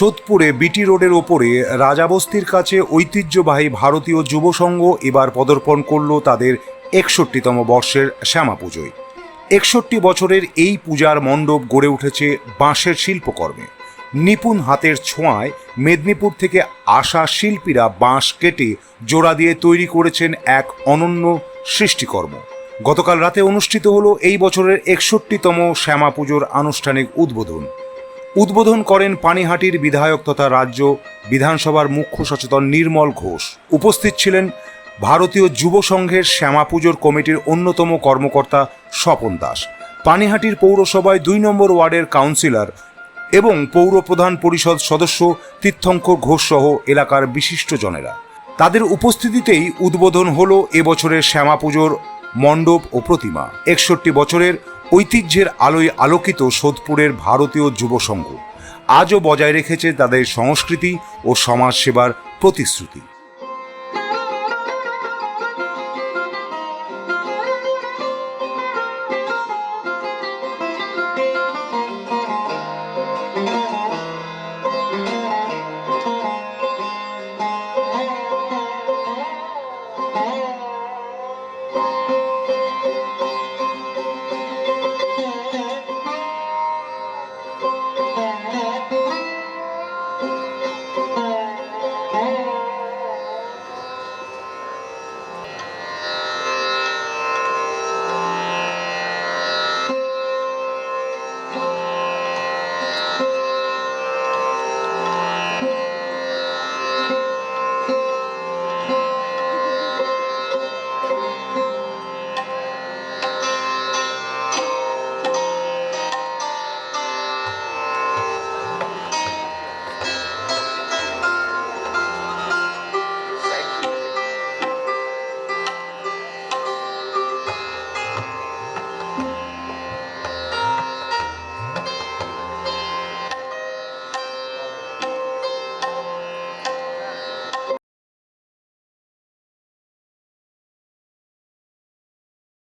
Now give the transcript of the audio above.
সোদপুরে বিটি রোডের ওপরে রাজাবস্তির কাছে ঐতিহ্যবাহী ভারতীয় যুব সংঘ এবার পদার্পণ করল তাদের একষট্টিতম বর্ষের শ্যামা পুজোয়। একষট্টি বছরের এই পূজার মণ্ডপ গড়ে উঠেছে বাঁশের শিল্পকর্মে। নিপুণ হাতের ছোঁয়ায় মেদিনীপুর থেকে আসা শিল্পীরা বাঁশ কেটে জোড়া দিয়ে তৈরি করেছেন এক অনন্য সৃষ্টিকর্ম। গতকাল রাতে অনুষ্ঠিত হলো এই বছরের একষট্টিতম শ্যামা পুজোর আনুষ্ঠানিক উদ্বোধন। উদ্বোধন করেন পানিহাটির বিধায়ক তথা রাজ্য বিধানসভার মুখ্য সচেতন নির্মল ঘোষ। উপস্থিত ছিলেন ভারতীয় যুব সংঘের শ্যামা পুজোর কমিটির অন্যতম কর্মকর্তা স্বপন দাস। পানিহাটির পৌরসভায় দুই নম্বর ওয়ার্ডের কাউন্সিলর এবং পৌর প্রধান পরিষদ সদস্য তীর্থঙ্কর ঘোষ সহ এলাকার বিশিষ্টজনেরা। তাদের উপস্থিতিতেই উদ্বোধন হলো এবছরের শ্যামা পুজোর মণ্ডপ ও প্রতিমা। একষট্টি বছরের ঐতিহ্যের আলোয় আলোকিত সোদপুরের ভারতীয় যুব সংঘ আজও বজায় রেখেছে তাদের সংস্কৃতি ও সমাজসেবার প্রতিশ্রুতি।